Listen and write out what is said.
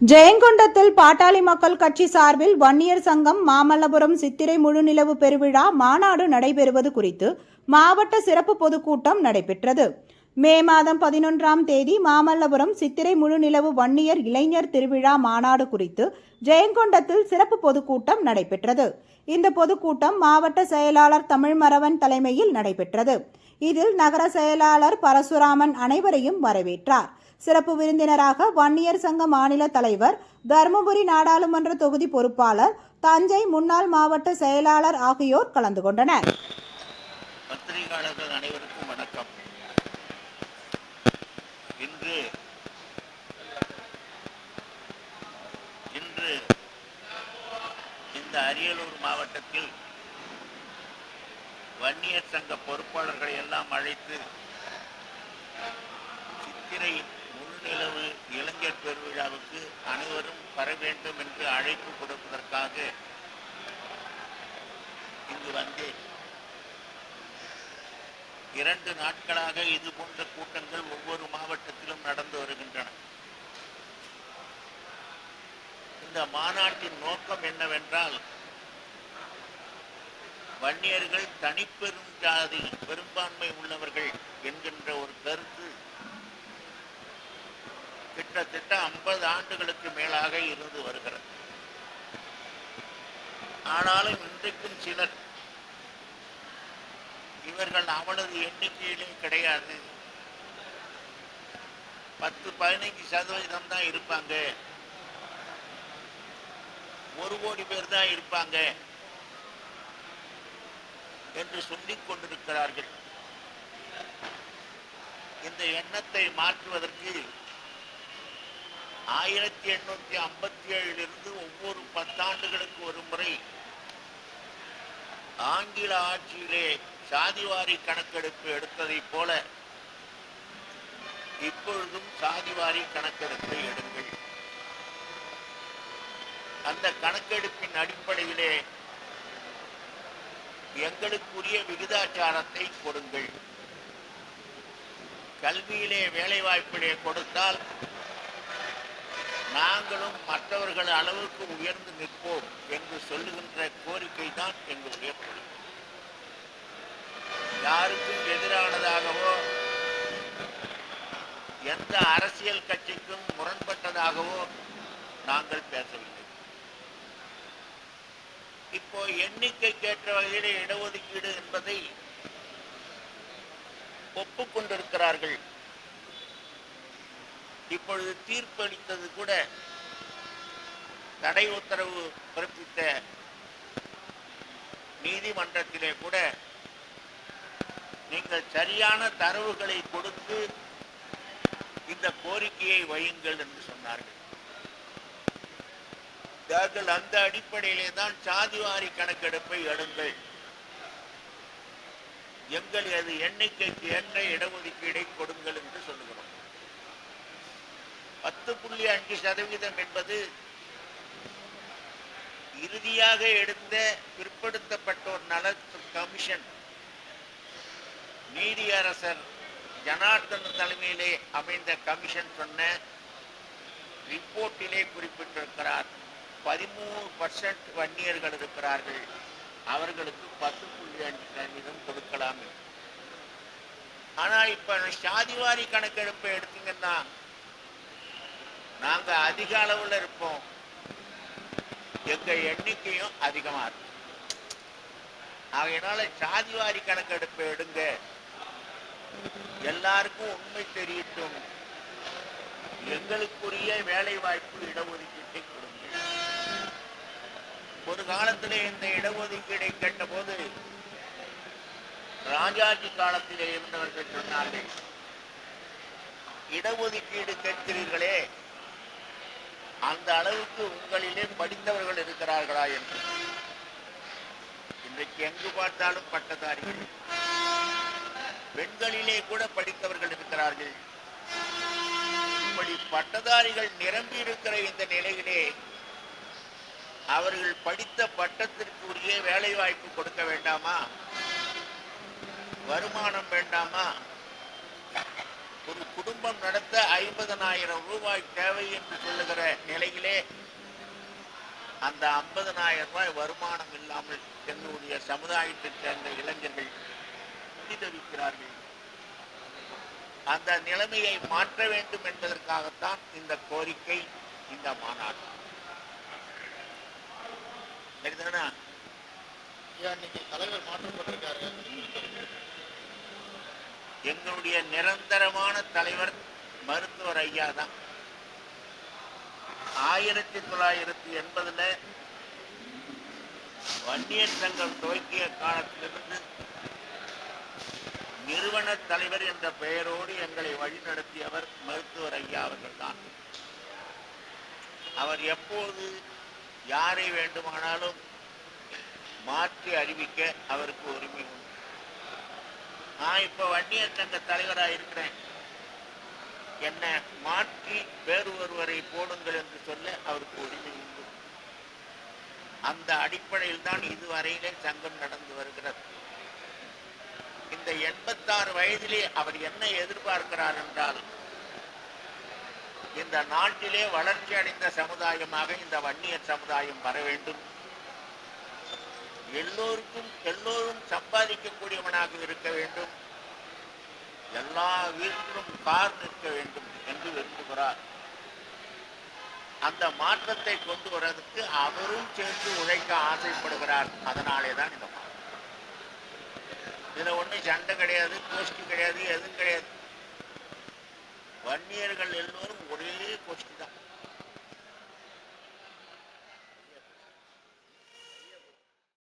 ஜெயங்கொண்டத்தில் பாட்டாளி மக்கள் கட்சி சார்பில் வன்னியர் சங்கம் மாமல்லபுரம் சித்திரை முழுநிலவு பெருவிழா மாநாடு நடைபெறுவது குறித்து மாவட்ட சிறப்பு பொதுக்கூட்டம் நடைபெற்றது. மே மாதம் பதினொன்றாம் தேதி மாமல்லபுரம் சித்திரை முழுநிலவு வன்னியர் இளைஞர் திருவிழா மாநாடு குறித்து ஜெயங்கொண்டத்தில் சிறப்பு பொதுக்கூட்டம் நடைபெற்றது. இந்த பொதுக்கூட்டம் மாவட்ட செயலாளர் தமிழ்மரவன் தலைமையில் நடைபெற்றது. இதில் நகர செயலாளர் பரசுராமன் அனைவரையும் வரவேற்றார். சிறப்பு விருந்தினராக வன்னியர் சங்க மாநில தலைவர் தருமபுரி நாடாளுமன்ற தொகுதி பொறுப்பாளர் தஞ்சை முன்னாள் மாவட்ட செயலாளர் ஆகியோர் கலந்து கொண்டனர். பத்திரிகையாளர்கள் அனைவருக்கும் வணக்கம். இன்று இன்று இந்த அரியலூர் மாவட்டத்தில் வன்னியர் சங்க பொறுப்பாளர்களை எல்லாம் அழைத்து சித்திரை முழுநிலவு இளைஞர் பெருவிழாவுக்கு அனைவரும் வர வேண்டும் என்று அழைப்பு கொடுப்பதற்காக இங்கு வந்தேன். இரண்டு நாட்களாக இது போன்ற கூட்டங்கள் ஒவ்வொரு மாவட்டத்திலும் நடந்து வருகின்றன. இந்த மாநாட்டின் நோக்கம் என்னவென்றால் வன்னியர்கள் தனிப்பெரும் ஜாதி பெரும்பான்மை உள்ளவர்கள் என்கின்ற ஒரு கருத்து கிட்டத்தட்ட ஐம்பது ஆண்டுகளுக்கு மேலாக இருந்து வருகிறது. ஆனாலும் இன்றைக்கும் சிலர் இவர்கள் அவனது எண்ணிக்கையிலும் கிடையாது. பத்து பதினைஞ்சு சதவீதம் தான் இருப்பாங்க. ஒரு கோடி பேர் தான் இருப்பாங்க என்று சொல்லிக் கொண்டிருக்கிறார்கள். இந்த எண்ணத்தை மாற்றுவதற்கு ஆயிரத்தி எண்ணூத்தி ஐம்பத்தி ஏழிலிருந்து ஒவ்வொரு பத்தாண்டுகளுக்கு ஒரு முறை ஆங்கில ஆட்சியிலே சாதிவாரி கணக்கெடுப்பு எடுத்ததைப் போல இப்பொழுதும் சாதிவாரி கணக்கெடுப்பை எடுங்கள். அந்த கணக்கெடுப்பின் அடிப்படையிலே எங்களுக்குரிய விகிதாச்சாரத்தை கொடுங்கள். கல்வியிலே வேலைவாய்ப்பிலே கொடுத்தால் நாங்களும் மற்றவர்கள் அளவுக்கு உயர்ந்து நிற்போம் என்று சொல்லுகின்ற கோரிக்கை தான் எங்களுடைய கோரிக்கை. யாருக்கும் எதிரானதாகவோ எந்த அரசியல் கட்சிக்கும் முரண்பட்டதாகவோ நாங்கள் பேசவில்லை. இப்போ எண்ணிக்கைக்கேற்ற வகையில் இடஒதுக்கீடு என்பதை ஒப்புக்கொண்டிருக்கிறார்கள் இப்பொழுது தீர்ப்பளித்தது கூட தடை உத்தரவு பிறப்பித்த நீதிமன்றத்திலே கூட நீங்கள் சரியான தரவுகளை கொடுத்து இந்த கோரிக்கையை வையுங்கள் என்று சொன்னார்கள். தாங்கள் அந்த அடிப்படையிலே தான் சாதிவாரி கணக்கெடுப்பை எடுங்கள். எங்கள் அது எண்ணிக்கைக்கு எண்ணெய் இடஒதுக்கீடை கொடுங்கள் என்று சொல்லுகிறோம். பத்து புள்ளி அஞ்சு சதவீதம் என்பது இறுதியாக எடுத்த பிற்படுத்தப்பட்டோர் நல கமிஷன். நீதியரசர் ஜனார்தன் தலைமையிலே அமைந்த கமிஷன் சொன்ன ரிப்போர்ட்டிலே குறிப்பிட்டிருக்கிறார். பதிமூணு பர்சன்ட் வன்னியர்கள் இருக்கிறார்கள். அவர்களுக்கு பத்து புள்ளி அஞ்சு சதவீதம் கொடுக்கலாம். ஆனால் ஆனா இப்ப சாதிவாரி கணக்கெடுப்பை எடுத்தீங்கன்னா நாங்க அதிக அளவுல இருப்போம். எங்க எண்ணிக்கையும் அதிகமா இருக்கும். ஆகையினால சாதிவாரி கணக்கெடுப்பை எடுங்க. எல்லாருக்கும் உண்மை தெரியட்டும். எங்களுக்குரிய வேலை வாய்ப்பு இடஒதுக்கீட்டை கொடுங்க. ஒரு காலத்திலே இந்த இடஒதுக்கீடை கேட்டபோது ராஜாஜி காலத்திலே இருந்தவர்கள் சொன்னார்கள் இடஒதுக்கீடு கேட்கிறீர்களே அந்த அளவுக்கு உங்களிலே படித்தவர்கள் இருக்கிறார்களா என்று. இன்றைக்கு எங்கு பார்த்தாலும் பட்டதாரிகள். பெண்களிலே கூட படித்தவர்கள் இருக்கிறார்கள். இப்படி பட்டதாரிகள் நிரம்பி இருக்கிற இந்த நிலையிலே அவர்கள் படித்த பட்டத்திற்குரிய வேலை வாய்ப்பு கொடுக்க வேண்டாமா? வருமானம் வேண்டாமா? ஒரு குடும்பம் நடத்த ஐம்பதனாயிரம் ரூபாய் தேவை என்று சொல்லுகிற நிலையிலே அந்த ஐம்பதனாயிரம் ரூபாய் வருமானம் இல்லாமல் என்னுடைய சமுதாயத்தைச் சேர்ந்த இளைஞர்கள் தவிக்கிறார்கள் அந்த நிலைமையை மாற்ற வேண்டும் என்பதற்காகத்தான் இந்த கோரிக்கை இந்த மாநாடு. சரிதானா? ஐயா இன்னைக்கு தலைவர் மாற்றப்பட்டிருக்காரு. எங்களுடைய நிரந்தரமான தலைவர் மருத்துவர் ஐயா தான். ஆயிரத்தி தொள்ளாயிரத்தி எண்பதுல வன்னியர் சங்கம் துவக்கிய காலத்திலிருந்து நிறுவன தலைவர் என்ற பெயரோடு எங்களை வழிநடத்தியவர் மருத்துவர் ஐயா அவர்கள்தான் அவர் எப்போது யாரை வேண்டுமானாலும் மாற்றி அறிவிக்க அவருக்கு உரிமை உண்டு. நான் இப்ப வன்னியர் சங்க தலைவரா இருக்கிறேன் என்ன மாற்றி வேறு ஒருவரை போடுங்கள் என்று சொல்ல அவருக்கு உரிமை உண்டு. அந்த அடிப்படையில் தான் இதுவரையிலே சங்கம் நடந்து வருகிறது. இந்த எண்பத்தாறு வயதிலே அவர் என்ன எதிர்பார்க்கிறார் என்றால் இந்த நாட்டிலே வளர்ச்சி அடைந்த சமுதாயமாக இந்த வன்னியர் சமுதாயம் வர வேண்டும். எல்லோருக்கும் எல்லோரும் சம்பாதிக்கக்கூடியவனாக இருக்க வேண்டும். எல்லா வீட்டிலும் கார் நிற்க வேண்டும் என்று விரும்புகிறார். அந்த மாற்றத்தை கொண்டு வர்றதுக்கு அவரும் சேர்ந்து உழைக்க ஆசைப்படுகிறார். அதனாலே தான் இந்த மாற்றம். இதுல ஒண்ணு சண்டை கிடையாது கோஷ்டி கிடையாது எதுவும் கிடையாது. வன்னியர்கள் எல்லோரும் ஒரே கோஷ்டி தான்.